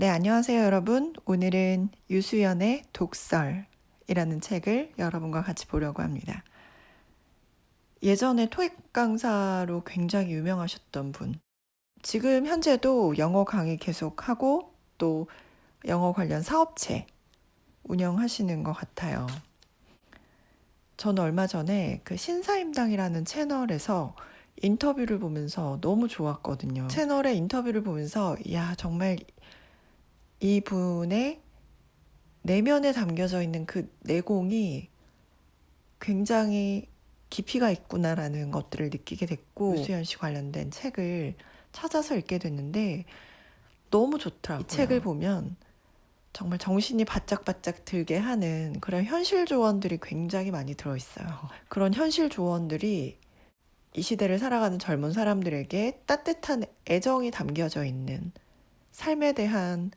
네, 안녕하세요, 여러분. 오늘은 유수연의 독설이라는 책을 여러분과 같이 보려고 합니다. 예전에 토익 강사로 굉장히 유명하셨던 분. 지금 현재도 영어 강의 계속 하고 또 영어 관련 사업체 운영하시는 것 같아요. 저는 얼마 전에 그 신사임당이라는 채널에서 인터뷰를 보면서 너무 좋았거든요. 채널의 인터뷰를 보면서, 야, 정말 이분의 내면에 담겨져 있는 그 내공이 굉장히 깊이가 있구나라는 것들을 느끼게 됐고 유수연 씨 관련된 책을 찾아서 읽게 됐는데 너무 좋더라고요. 이 책을 보면 정말 정신이 바짝바짝 들게 하는 그런 현실 조언들이 굉장히 많이 들어있어요. 그런 현실 조언들이 이 시대를 살아가는 젊은 사람들에게 따뜻한 애정이 담겨져 있는 삶에 대한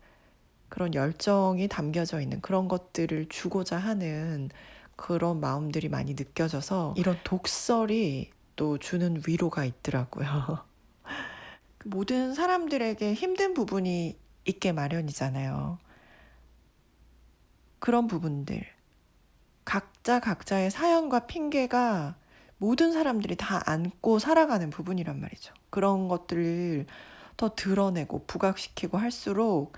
그런 열정이 담겨져 있는 그런 것들을 주고자 하는 그런 마음들이 많이 느껴져서 이런 독설이 또 주는 위로가 있더라고요. 모든 사람들에게 힘든 부분이 있게 마련이잖아요. 그런 부분들. 각자 각자의 사연과 핑계가 모든 사람들이 다 안고 살아가는 부분이란 말이죠. 그런 것들을 더 드러내고 부각시키고 할수록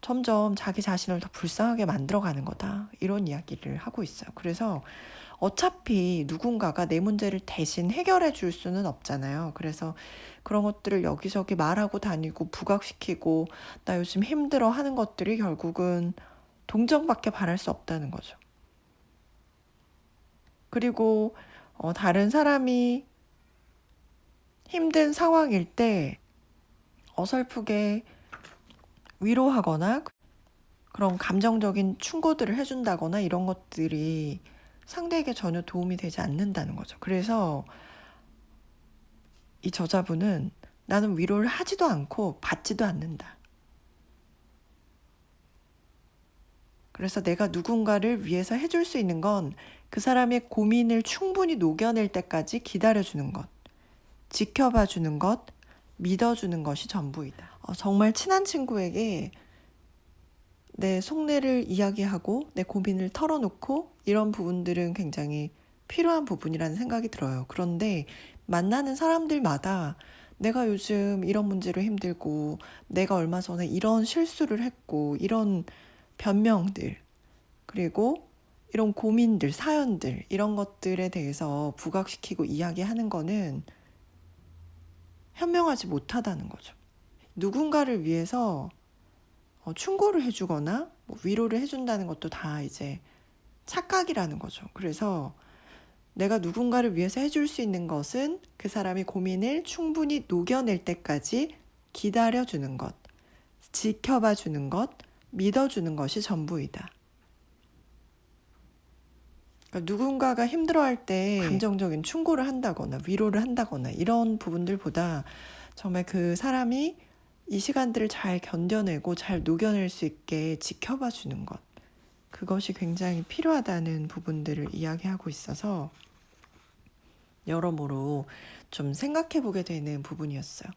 점점 자기 자신을 더 불쌍하게 만들어가는 거다. 이런 이야기를 하고 있어요. 그래서 어차피 누군가가 내 문제를 대신 해결해 줄 수는 없잖아요. 그래서 그런 것들을 여기저기 말하고 다니고 부각시키고 나 요즘 힘들어 하는 것들이 결국은 동정밖에 바랄 수 없다는 거죠. 그리고 어, 다른 사람이 힘든 상황일 때 어설프게 위로하거나 그런 감정적인 충고들을 해준다거나 이런 것들이 상대에게 전혀 도움이 되지 않는다는 거죠. 그래서 이 저자분은 나는 위로를 하지도 않고 받지도 않는다. 그래서 내가 누군가를 위해서 해줄 수 있는 건 그 사람의 고민을 충분히 녹여낼 때까지 기다려주는 것, 지켜봐주는 것, 믿어주는 것이 전부이다. 어, 정말 친한 친구에게 내 속내를 이야기하고 내 고민을 털어놓고 이런 부분들은 굉장히 필요한 부분이라는 생각이 들어요. 그런데 만나는 사람들마다 내가 요즘 이런 문제로 힘들고 내가 얼마 전에 이런 실수를 했고 이런 변명들 그리고 이런 고민들, 사연들 이런 것들에 대해서 부각시키고 이야기하는 거는 현명하지 못하다는 거죠. 누군가를 위해서 어, 충고를 해주거나 뭐 위로를 해준다는 것도 다 이제 착각이라는 거죠. 그래서 내가 누군가를 위해서 해줄 수 있는 것은 그 사람의 고민을 충분히 녹여낼 때까지 기다려주는 것, 지켜봐 주는 것, 믿어주는 것이 전부이다. 그러니까 누군가가 힘들어할 때 감정적인 충고를 한다거나 위로를 한다거나 이런 부분들보다 정말 그 사람이 이 시간들을 잘 견뎌내고 잘 녹여낼 수 있게 지켜봐 주는 것. 그것이 굉장히 필요하다는 부분들을 이야기하고 있어서 여러모로 좀 생각해 보게 되는 부분이었어요.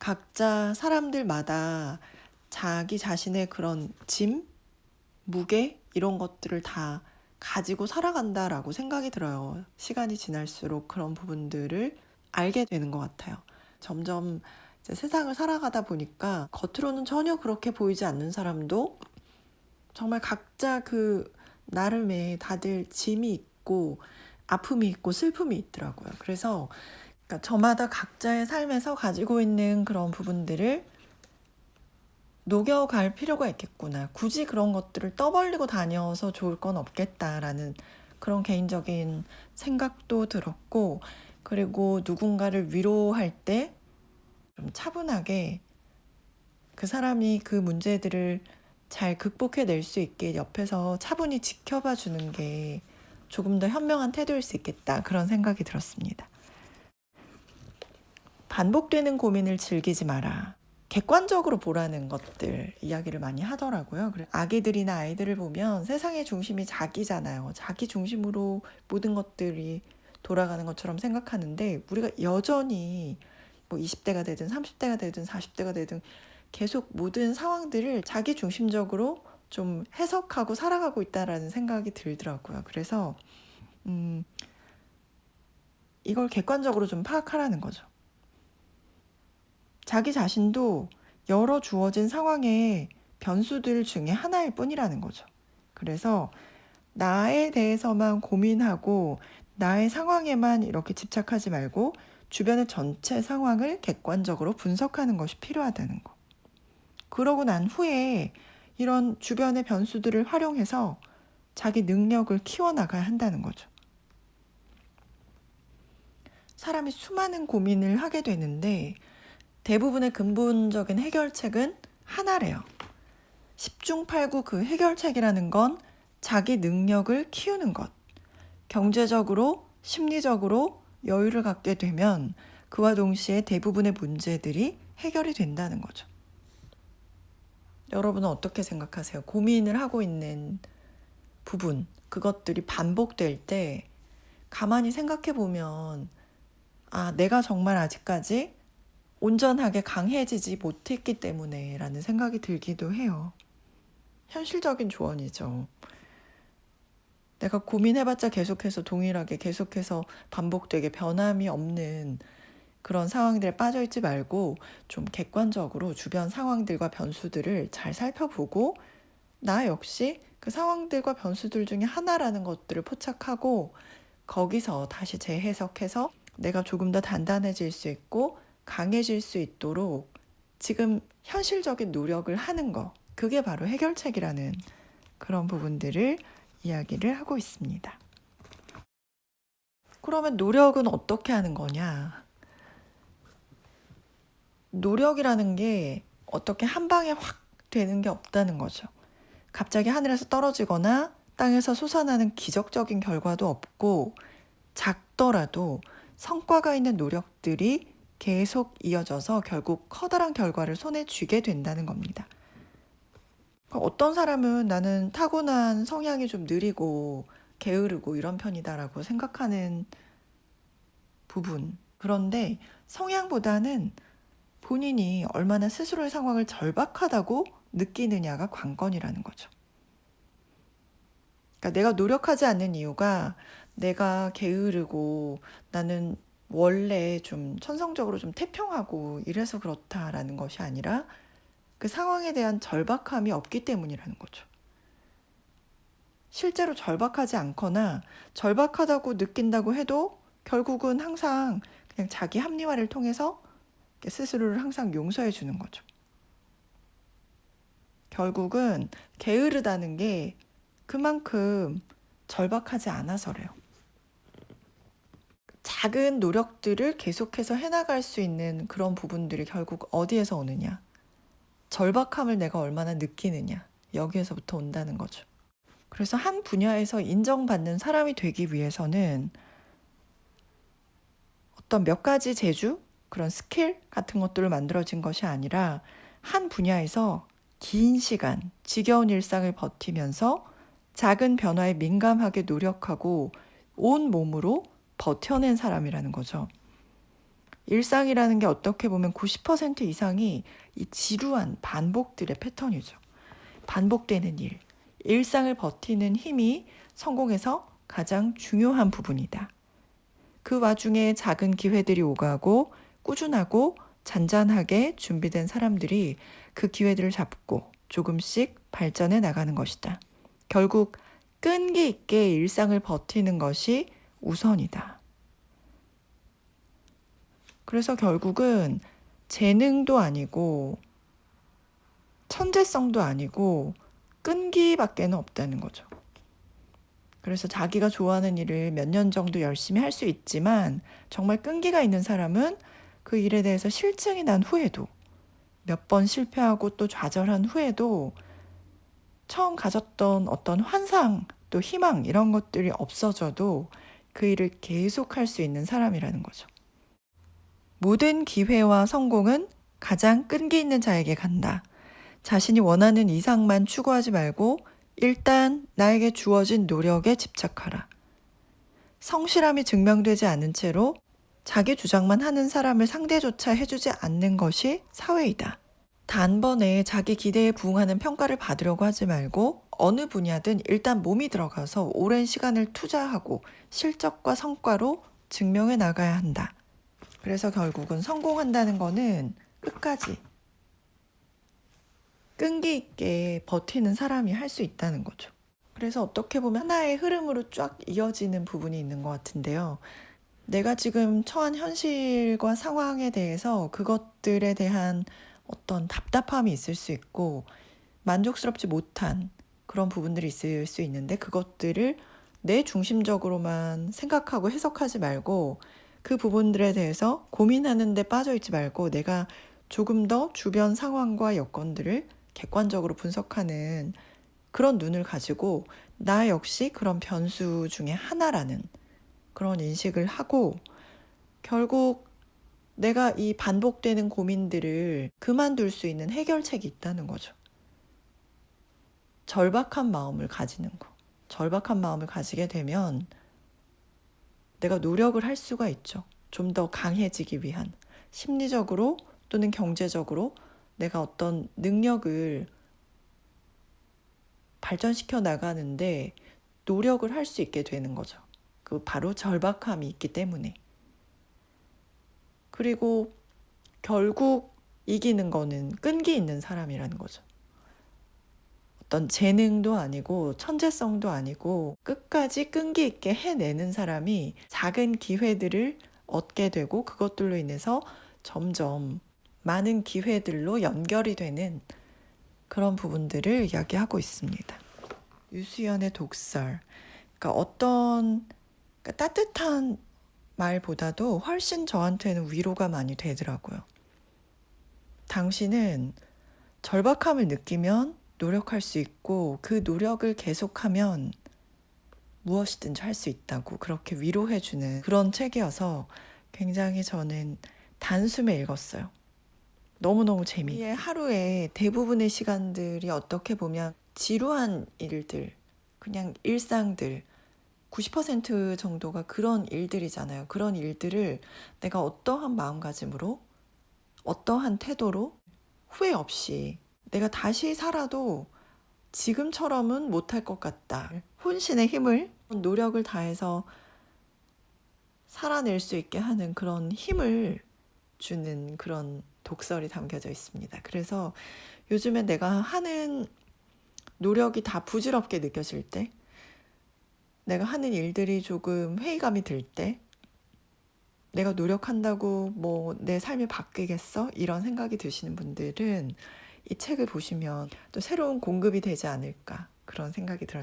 각자 사람들마다 자기 자신의 그런 짐, 무게, 이런 것들을 다 가지고 살아간다라고 생각이 들어요. 시간이 지날수록 그런 부분들을 알게 되는 것 같아요. 점점 세상을 살아가다 보니까 겉으로는 전혀 그렇게 보이지 않는 사람도 정말 각자 그 나름의 다들 짐이 있고 아픔이 있고 슬픔이 있더라고요. 그래서 그러니까 저마다 각자의 삶에서 가지고 있는 그런 부분들을 녹여갈 필요가 있겠구나. 굳이 그런 것들을 떠벌리고 다녀서 좋을 건 없겠다라는 그런 개인적인 생각도 들었고, 그리고 누군가를 위로할 때좀 차분하게 그 사람이 그 문제들을 잘 극복해낼 수 있게 옆에서 차분히 지켜봐 주는 게 조금 더 현명한 태도일 수 있겠다. 그런 생각이 들었습니다. 반복되는 고민을 즐기지 마라. 객관적으로 보라는 것들 이야기를 많이 하더라고요. 아기들이나 아이들을 보면 세상의 중심이 자기잖아요. 자기 중심으로 모든 것들이 돌아가는 것처럼 생각하는데 우리가 여전히 뭐 20대가 되든 30대가 되든 40대가 되든 계속 모든 상황들을 자기 중심적으로 좀 해석하고 살아가고 있다라는 생각이 들더라고요. 그래서 음, 이걸 객관적으로 좀 파악하라는 거죠. 자기 자신도 여러 주어진 상황의 변수들 중에 하나일 뿐이라는 거죠. 그래서 나에 대해서만 고민하고 나의 상황에만 이렇게 집착하지 말고 주변의 전체 상황을 객관적으로 분석하는 것이 필요하다는 거. 그러고 난 후에 이런 주변의 변수들을 활용해서 자기 능력을 키워나가야 한다는 거죠. 사람이 수많은 고민을 하게 되는데 대부분의 근본적인 해결책은 하나래요. 10중 8구 그 해결책이라는 건 자기 능력을 키우는 것. 경제적으로, 심리적으로 여유를 갖게 되면 그와 동시에 대부분의 문제들이 해결이 된다는 거죠. 여러분은 어떻게 생각하세요? 고민을 하고 있는 부분, 그것들이 반복될 때 가만히 생각해 보면 아, 내가 정말 아직까지 온전하게 강해지지 못했기 때문에 라는 생각이 들기도 해요. 현실적인 조언이죠. 내가 고민해봤자 계속해서 동일하게 계속해서 반복되게 변함이 없는 그런 상황들에 빠져있지 말고 좀 객관적으로 주변 상황들과 변수들을 잘 살펴보고 나 역시 그 상황들과 변수들 중에 하나라는 것들을 포착하고 거기서 다시 재해석해서 내가 조금 더 단단해질 수 있고 강해질 수 있도록 지금 현실적인 노력을 하는 거. 그게 바로 해결책이라는 그런 부분들을 이야기를 하고 있습니다. 그러면 노력은 어떻게 하는 거냐? 노력이라는 게 어떻게 한 방에 확 되는 게 없다는 거죠. 갑자기 하늘에서 떨어지거나 땅에서 솟아나는 기적적인 결과도 없고 작더라도 성과가 있는 노력들이 계속 이어져서 결국 커다란 결과를 손에 쥐게 된다는 겁니다. 어떤 사람은 나는 타고난 성향이 좀 느리고 게으르고 이런 편이다라고 생각하는 부분. 그런데 성향보다는 본인이 얼마나 스스로의 상황을 절박하다고 느끼느냐가 관건이라는 거죠. 그러니까 내가 노력하지 않는 이유가 내가 게으르고 나는 원래 좀 천성적으로 좀 태평하고 이래서 그렇다라는 것이 아니라 그 상황에 대한 절박함이 없기 때문이라는 거죠. 실제로 절박하지 않거나 절박하다고 느낀다고 해도 결국은 항상 그냥 자기 합리화를 통해서 스스로를 항상 용서해 주는 거죠. 결국은 게으르다는 게 그만큼 절박하지 않아서래요. 작은 노력들을 계속해서 해나갈 수 있는 그런 부분들이 결국 어디에서 오느냐? 절박함을 내가 얼마나 느끼느냐. 여기에서부터 온다는 거죠. 그래서 한 분야에서 인정받는 사람이 되기 위해서는 어떤 몇 가지 재주, 그런 스킬 같은 것들을 만들어진 것이 아니라 한 분야에서 긴 시간, 지겨운 일상을 버티면서 작은 변화에 민감하게 노력하고 온 몸으로 버텨낸 사람이라는 거죠. 일상이라는 게 어떻게 보면 90% 이상이 이 지루한 반복들의 패턴이죠. 반복되는 일, 일상을 버티는 힘이 성공에서 가장 중요한 부분이다. 그 와중에 작은 기회들이 오가고 꾸준하고 잔잔하게 준비된 사람들이 그 기회들을 잡고 조금씩 발전해 나가는 것이다. 결국 끈기 있게 일상을 버티는 것이 우선이다. 그래서 결국은 재능도 아니고 천재성도 아니고 끈기밖에 는 없다는 거죠. 그래서 자기가 좋아하는 일을 몇 년 정도 열심히 할 수 있지만 정말 끈기가 있는 사람은 그 일에 대해서 실증이 난 후에도 몇 번 실패하고 또 좌절한 후에도 처음 가졌던 어떤 환상 또 희망 이런 것들이 없어져도 그 일을 계속 할 수 있는 사람이라는 거죠. 모든 기회와 성공은 가장 끈기 있는 자에게 간다. 자신이 원하는 이상만 추구하지 말고 일단 나에게 주어진 노력에 집착하라. 성실함이 증명되지 않은 채로 자기 주장만 하는 사람을 상대조차 해주지 않는 것이 사회이다. 단번에 자기 기대에 부응하는 평가를 받으려고 하지 말고 어느 분야든 일단 몸이 들어가서 오랜 시간을 투자하고 실적과 성과로 증명해 나가야 한다. 그래서 결국은 성공한다는 거는 끝까지 끈기 있게 버티는 사람이 할 수 있다는 거죠. 그래서 어떻게 보면 하나의 흐름으로 쫙 이어지는 부분이 있는 것 같은데요. 내가 지금 처한 현실과 상황에 대해서 그것들에 대한 어떤 답답함이 있을 수 있고 만족스럽지 못한 그런 부분들이 있을 수 있는데 그것들을 내 중심적으로만 생각하고 해석하지 말고 그 부분들에 대해서 고민하는 데 빠져 있지 말고 내가 조금 더 주변 상황과 여건들을 객관적으로 분석하는 그런 눈을 가지고 나 역시 그런 변수 중에 하나라는 그런 인식을 하고 결국 내가 이 반복되는 고민들을 그만둘 수 있는 해결책이 있다는 거죠. 절박한 마음을 가지는 거. 절박한 마음을 가지게 되면 내가 노력을 할 수가 있죠. 좀 더 강해지기 위한 심리적으로 또는 경제적으로 내가 어떤 능력을 발전시켜 나가는데 노력을 할 수 있게 되는 거죠. 그 바로 절박함이 있기 때문에. 그리고 결국 이기는 거는 끈기 있는 사람이라는 거죠. 어떤 재능도 아니고 천재성도 아니고 끝까지 끈기 있게 해내는 사람이 작은 기회들을 얻게 되고 그것들로 인해서 점점 많은 기회들로 연결이 되는 그런 부분들을 이야기하고 있습니다. 유수연의 독설. 그러니까 어떤 그러니까 따뜻한 말보다도 훨씬 저한테는 위로가 많이 되더라고요. 당신은 절박함을 느끼면 노력할 수 있고 그 노력을 계속하면 무엇이든지 할 수 있다고 그렇게 위로해주는 그런 책이어서 굉장히 저는 단숨에 읽었어요. 너무너무 재미있게 하루에 대부분의 시간들이 어떻게 보면 지루한 일들, 그냥 일상들, 90% 정도가 그런 일들이잖아요. 그런 일들을 내가 어떠한 마음가짐으로, 어떠한 태도로 후회 없이 내가 다시 살아도 지금처럼은 못할 것 같다. 혼신의 힘을, 노력을 다해서 살아낼 수 있게 하는 그런 힘을 주는 그런 독설이 담겨져 있습니다. 그래서 요즘에 내가 하는 노력이 다 부질없게 느껴질 때, 내가 하는 일들이 조금 회의감이 들 때, 내가 노력한다고 뭐 내 삶이 바뀌겠어? 이런 생각이 드시는 분들은 이 책을 보시면 또 새로운 공급이 되지 않을까 그런 생각이 들었습니다.